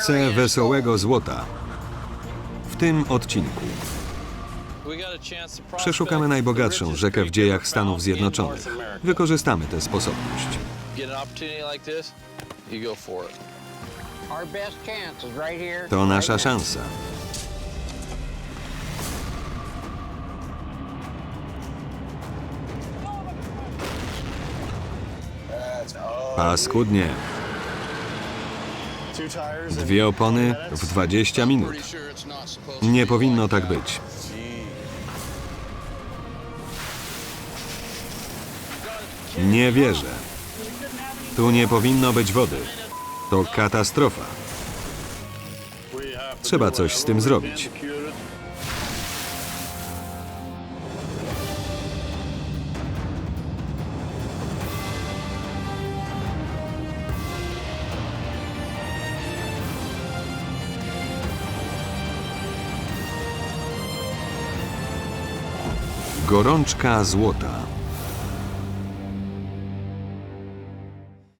Chcę wesołego złota. W tym odcinku przeszukamy najbogatszą rzekę w dziejach Stanów Zjednoczonych. Wykorzystamy tę sposobność. To nasza szansa. Paskudnie. Dwie opony w 20 minut. Nie powinno tak być. Nie wierzę. Tu nie powinno być wody. To katastrofa. Trzeba coś z tym zrobić. Gorączka złota.